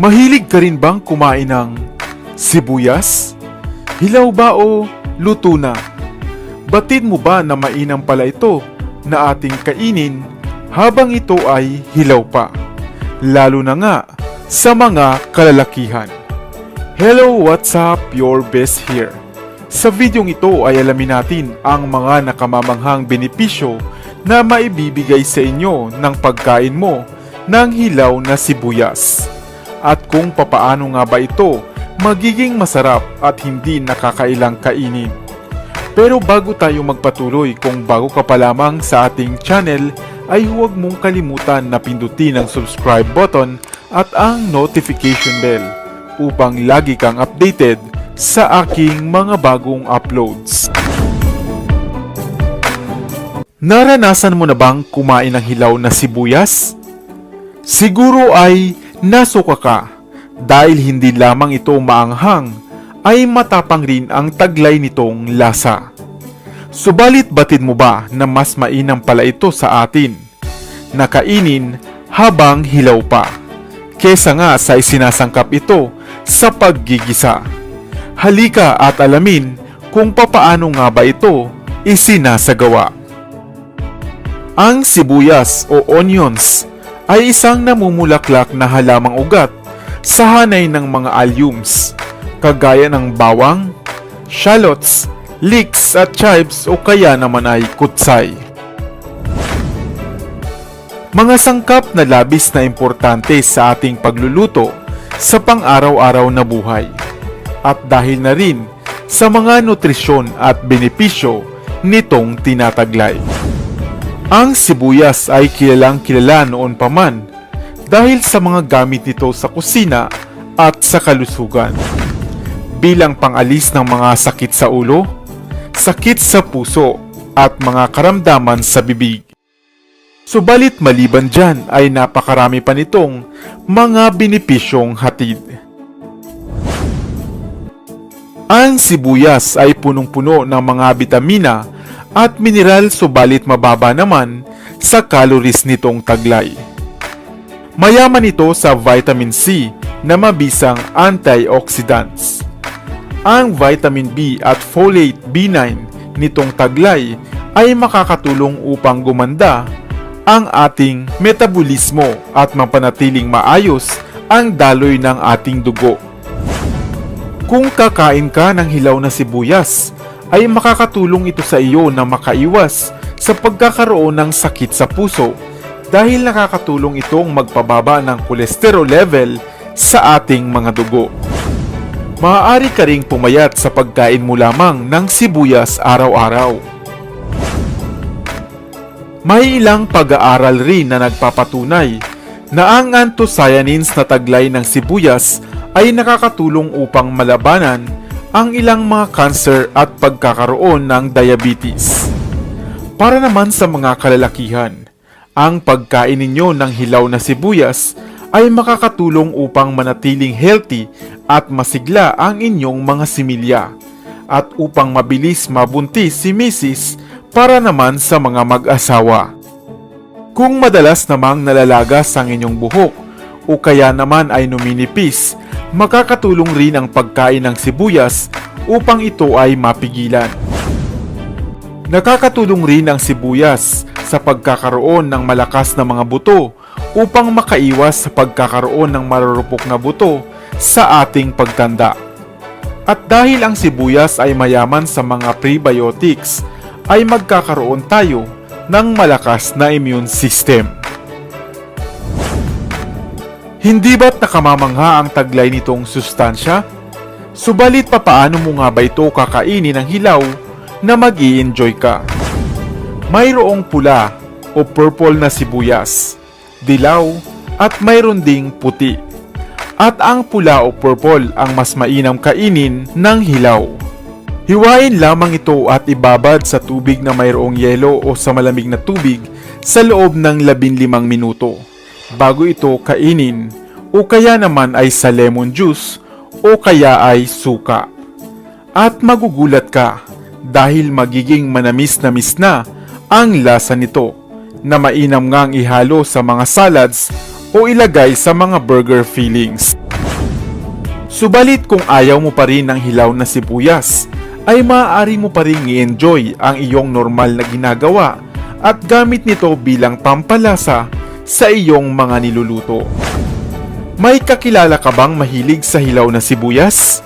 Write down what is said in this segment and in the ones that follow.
Mahilig ka rin bang kumain ng sibuyas? Hilaw ba o luto na? Batid mo ba na mainam pala ito na ating kainin habang ito ay hilaw pa? Lalo na nga sa mga kalalakihan. Hello, what's up? Your best here. Sa videong ito ay alamin natin ang mga nakamamanghang benepisyo na maibibigay sa inyo ng pagkain mo ng hilaw na sibuyas. At kung papaano nga ba ito magiging masarap at hindi nakakailang kainin. Pero bago tayo magpatuloy, kung bago ka pa lamang sa ating channel, ay huwag mong kalimutan na pindutin ang subscribe button at ang notification bell upang lagi kang updated sa aking mga bagong uploads. Naranasan mo na bang kumain ng hilaw na sibuyas? Siguro ay nasuka ka dahil hindi lamang ito maanghang ay matapang rin ang taglay nitong lasa. Subalit batid mo ba na mas mainam pala ito sa atin na kainin habang hilaw pa kesa nga sa isinasangkap ito sa paggigisa. Halika at alamin kung papaano nga ba ito isinasagawa. Ang sibuyas o onions ay isang namumulaklak na halamang ugat sa hanay ng mga alliums, kagaya ng bawang, shallots, leeks at chives o kaya naman ay kutsay. Mga sangkap na labis na importante sa ating pagluluto sa pang-araw-araw na buhay. At dahil na rin sa mga nutrisyon at benepisyo nitong tinataglay. Ang sibuyas ay kilalang kilala noon pa man dahil sa mga gamit nito sa kusina at sa kalusugan. Bilang pangalis ng mga sakit sa ulo, sakit sa puso at mga karamdaman sa bibig. Subalit maliban dyan ay napakarami pa nitong mga benepisyong hatid. Ang sibuyas ay punong-puno ng mga bitamina at mineral subalit mababa naman sa calories nitong taglay. Mayaman ito sa vitamin C na mabisang antioxidants. Ang vitamin B at folate B9 nitong taglay ay makakatulong upang gumanda ang ating metabolismo at mapanatiling maayos ang daloy ng ating dugo. Kung kakain ka ng hilaw na sibuyas, ay makakatulong ito sa iyo na makaiwas sa pagkakaroon ng sakit sa puso dahil nakakatulong itong magpababa ng kolesterol level sa ating mga dugo. Maaari ka ring pumayat sa pagkain mo lamang ng sibuyas araw-araw. May ilang pag-aaral rin na nagpapatunay na ang anthocyanins na taglay ng sibuyas ay nakakatulong upang malabanan ang ilang mga cancer at pagkakaroon ng diabetes. Para naman sa mga kalalakihan, ang pagkain ninyo ng hilaw na sibuyas ay makakatulong upang manatiling healthy at masigla ang inyong mga similya at upang mabilis mabuntis si Mrs. para naman sa mga mag-asawa. Kung madalas namang nalalagas ang inyong buhok o kaya naman ay numinipis, makakatulong rin ang pagkain ng sibuyas upang ito ay mapigilan. Nakakatulong rin ang sibuyas sa pagkakaroon ng malakas na mga buto upang makaiwas sa pagkakaroon ng marurupok na buto sa ating pagtanda. At dahil ang sibuyas ay mayaman sa mga prebiotics, ay magkakaroon tayo ng malakas na immune system. Hindi ba't nakamamangha ang taglay nitong sustansya? Subalit papaano mo nga ba ito kakainin ng hilaw na mag enjoy ka? Mayroong pula o purple na sibuyas, dilaw at mayroon ding puti. At ang pula o purple ang mas mainam kainin ng hilaw. Hiwain lamang ito at ibabad sa tubig na mayroong yelo o sa malamig na tubig sa loob ng 15 minuto bago ito kainin o kaya naman ay sa lemon juice o kaya ay suka. At magugulat ka dahil magiging manamis-namis na ang lasa nito na mainam ngang ihalo sa mga salads o ilagay sa mga burger fillings. Subalit kung ayaw mo pa rin ng hilaw na sibuyas, ay maaari mo pa rin i-enjoy ang iyong normal na ginagawa at gamit nito bilang pampalasa sa iyong mga niluluto. May kakilala ka bang mahilig sa hilaw na sibuyas?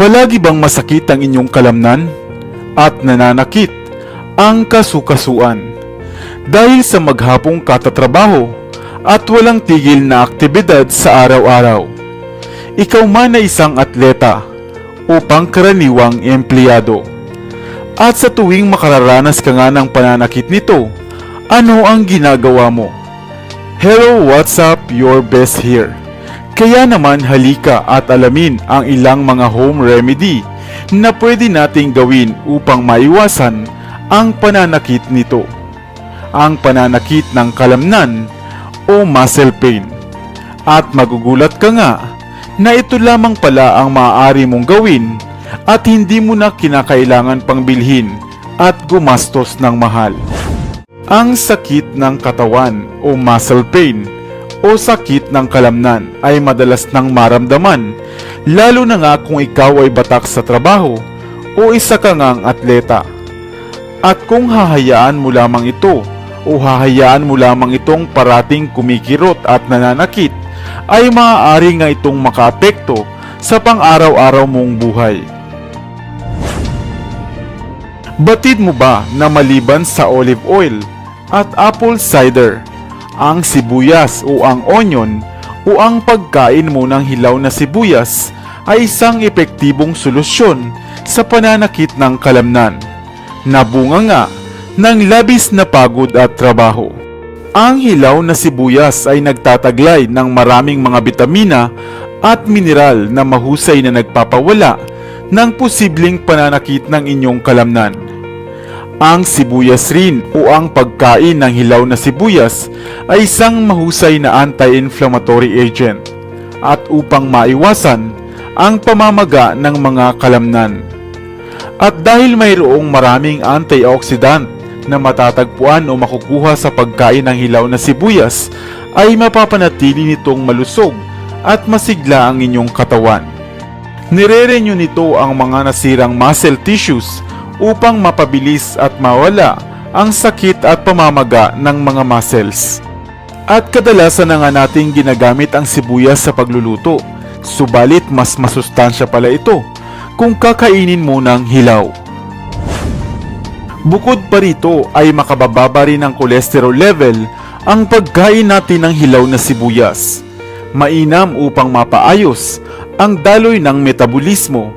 Palagi bang masakit ang inyong kalamnan at nananakit ang kasukasuan dahil sa maghapong katatrabaho at walang tigil na aktibidad sa araw-araw? Ikaw man ay isang atleta o pangkaraniwang empleyado. At sa tuwing makararanas ka nga ng pananakit nito, ano ang ginagawa mo? Hello, what's up? Your best here. Kaya naman halika at alamin ang ilang mga home remedy na pwede nating gawin upang maiwasan ang pananakit nito. Ang pananakit ng kalamnan o muscle pain. At magugulat ka nga na ito lamang pala ang maaari mong gawin at hindi mo na kinakailangan pang bilhin at gumastos ng mahal. Ang sakit ng katawan o muscle pain o sakit ng kalamnan ay madalas nang maramdaman lalo na nga kung ikaw ay batak sa trabaho o isa ka ngang atleta. At kung hahayaan mo lamang ito o hahayaan mo lamang itong parating kumikirot at nananakit, ay maaari nga itong makaapekto sa pang-araw-araw mong buhay. Batid mo ba na maliban sa olive oil at apple cider, ang sibuyas o ang onion o ang pagkain mo ng hilaw na sibuyas ay isang epektibong solusyon sa pananakit ng kalamnan na bunga nga ng labis na pagod at trabaho. Ang hilaw na sibuyas ay nagtataglay ng maraming mga bitamina at mineral na mahusay na nagpapawala ng posibleng pananakit ng inyong kalamnan. Ang sibuyas rin o ang pagkain ng hilaw na sibuyas ay isang mahusay na anti-inflammatory agent at upang maiwasan ang pamamaga ng mga kalamnan. At dahil mayroong maraming antioxidant na matatagpuan o makukuha sa pagkain ng hilaw na sibuyas, ay mapapanatili nitong malusog at masigla ang inyong katawan. Nire-renew nito ang mga nasirang muscle tissues upang mapabilis at mawala ang sakit at pamamaga ng mga muscles. At kadalasan na nga nating ginagamit ang sibuyas sa pagluluto, subalit mas masustansya pala ito kung kakainin mo ng hilaw. Bukod pa rito ay makabababa rin ang cholesterol level ang pagkain natin ng hilaw na sibuyas. Mainam upang mapaayos ang daloy ng metabolismo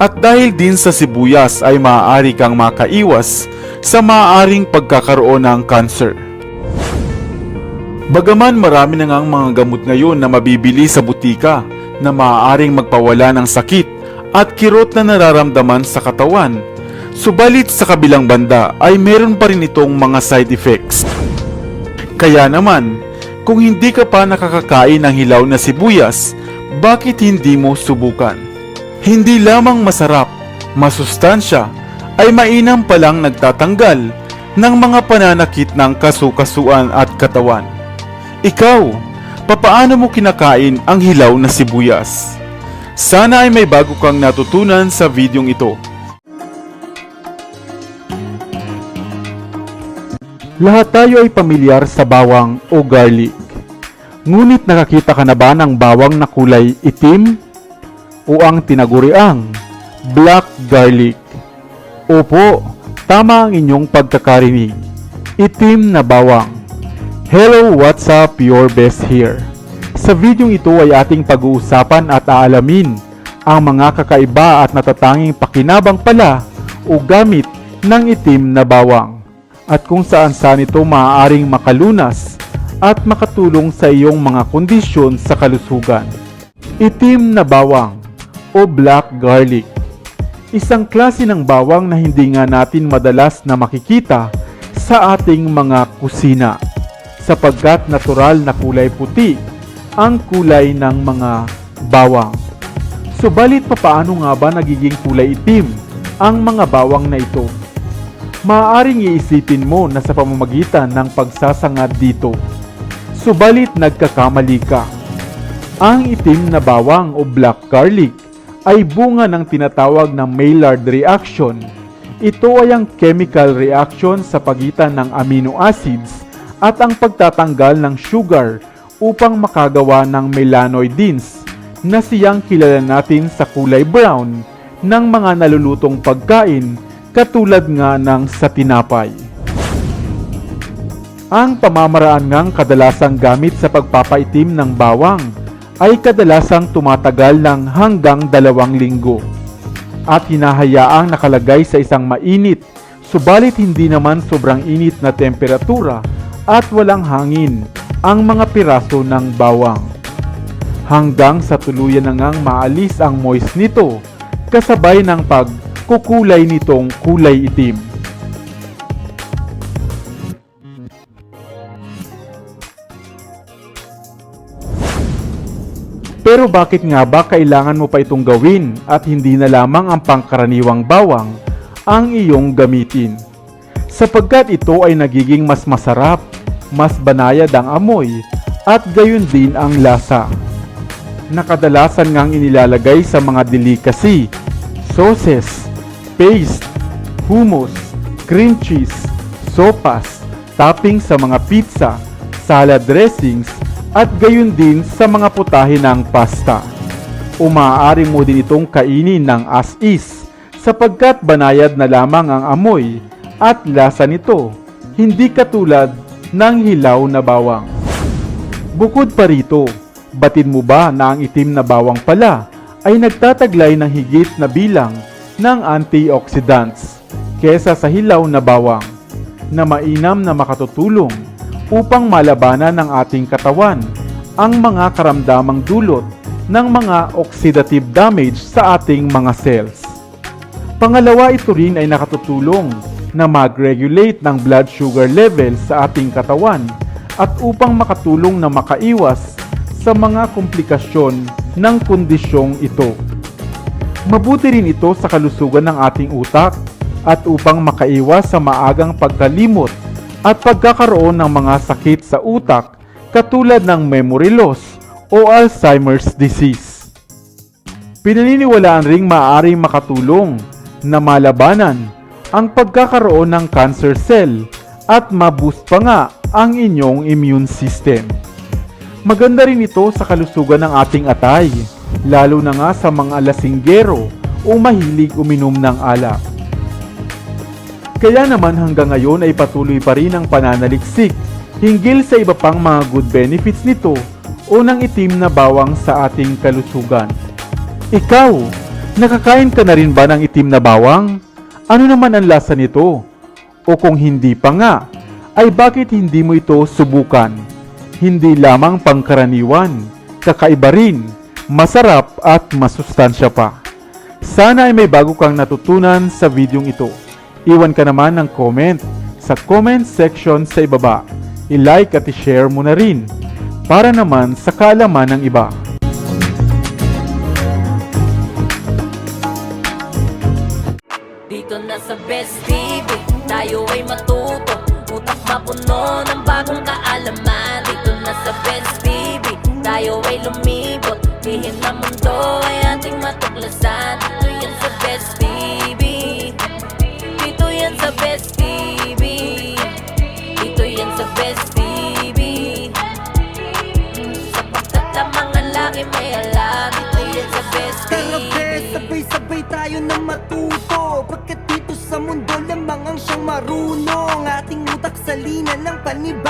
at dahil din sa sibuyas ay maaari kang makaiwas sa maaaring pagkakaroon ng cancer. Bagaman marami na ngang mga gamot ngayon na mabibili sa butika na maaaring magpawala ng sakit at kirot na nararamdaman sa katawan, subalit sa kabilang banda ay meron pa rin itong mga side effects. Kaya naman, kung hindi ka pa nakakakain ng hilaw na sibuyas, bakit hindi mo subukan? Hindi lamang masarap, masustansya, ay mainam palang nagtatanggal ng mga pananakit ng kasukasuan at katawan. Ikaw, papaano mo kinakain ang hilaw na sibuyas? Sana ay may bago kang natutunan sa videong ito. Lahat tayo ay pamilyar sa bawang o garlic. Ngunit nakakita ka na ba ng bawang na kulay itim o ang tinaguriang black garlic? Opo, tama ang inyong pagkakarinig. Itim na bawang. Hello, what's up? Your best here. Sa videong ito ay ating pag-uusapan at aalamin ang mga kakaiba at natatanging pakinabang pala o gamit ng itim na bawang at kung saan saan ito maaaring makalunas at makatulong sa iyong mga kondisyon sa kalusugan. Itim na bawang o black garlic. Isang klase ng bawang na hindi nga natin madalas na makikita sa ating mga kusina sapagkat natural na kulay puti ang kulay ng mga bawang. Subalit papaano nga ba nagiging kulay itim ang mga bawang na ito? Maaaring iisipin mo na sa pamamagitan ng pagsasangad dito. Subalit nagkakamali ka. Ang itim na bawang o black garlic ay bunga ng tinatawag na Maillard reaction. Ito ay ang chemical reaction sa pagitan ng amino acids at ang pagtatanggal ng sugar upang makagawa ng melanoidins na siyang kilala natin sa kulay brown ng mga nalulutong pagkain katulad nga ng sa tinapay. Ang pamamaraan ngang kadalasang gamit sa pagpapaitim ng bawang ay kadalasang tumatagal ng hanggang dalawang linggo at hinahayaang nakalagay sa isang mainit subalit hindi naman sobrang init na temperatura at walang hangin ang mga piraso ng bawang. Hanggang sa tuluyan na ngang maalis ang moist nito kasabay ng pagkukulay nitong kulay itim. Pero bakit nga ba kailangan mo pa itong gawin at hindi na lamang ang pangkaraniwang bawang ang iyong gamitin? Sapagkat ito ay nagiging mas masarap, mas banayad ang amoy, at gayon din ang lasa. Nakadalasan ngang inilalagay sa mga delicacy, sauces, paste, hummus, cream cheese, sopas, topping sa mga pizza, salad dressings, at gayon din sa mga putahe ng pasta. O maaari mo din itong kainin ng as is sapagkat banayad na lamang ang amoy at lasa nito, hindi katulad ng hilaw na bawang. Bukod pa rito, batid mo ba na ang itim na bawang pala ay nagtataglay ng higit na bilang ng antioxidants kesa sa hilaw na bawang na mainam na makatutulong upang malabanan ng ating katawan ang mga karamdamang dulot ng mga oxidative damage sa ating mga cells. Pangalawa, ito rin ay nakatutulong na mag-regulate ng blood sugar level sa ating katawan at upang makatulong na makaiwas sa mga komplikasyon ng kondisyong ito. Mabuti rin ito sa kalusugan ng ating utak at upang makaiwas sa maagang pagkalimot at pagkakaroon ng mga sakit sa utak katulad ng memory loss o Alzheimer's disease. Pinaniniwalaan ring maaaring makatulong na malabanan ang pagkakaroon ng cancer cell at maboost pa nga ang inyong immune system. Maganda rin ito sa kalusugan ng ating atay, lalo na nga sa mga lasinggero o mahilig uminom ng alak. Kaya naman hanggang ngayon ay patuloy pa rin ang pananaliksik hinggil sa iba pang mga good benefits nito o ng itim na bawang sa ating kalusugan. Ikaw, nakakain ka na rin ba ng itim na bawang? Ano naman ang lasa nito? O kung hindi pa nga, ay bakit hindi mo ito subukan? Hindi lamang pangkaraniwan, kakaiba rin, masarap at masustansya pa. Sana ay may bago kang natutunan sa videong ito. Iwan ka naman ng comment sa comment section sa ibaba. I-like at i-share mo na rin para naman sa kaalaman ng iba. Dito na sa Best TV, tayo ay matuto Utak mapuno ng bagong kaalaman Dito na sa Best TV, tayo ay lumibot Na mundo ay ating matuklasan. Dito yan sa Best TV Dito yan sa Best TV Dito yan sa Best TV Sapagkat ang laki may alam Dito yan sa Best be, sabay-sabay tayo na matuto. Pagkat dito sa mundo lamang ang siyang marunong. Ating utak sa linan ng panibag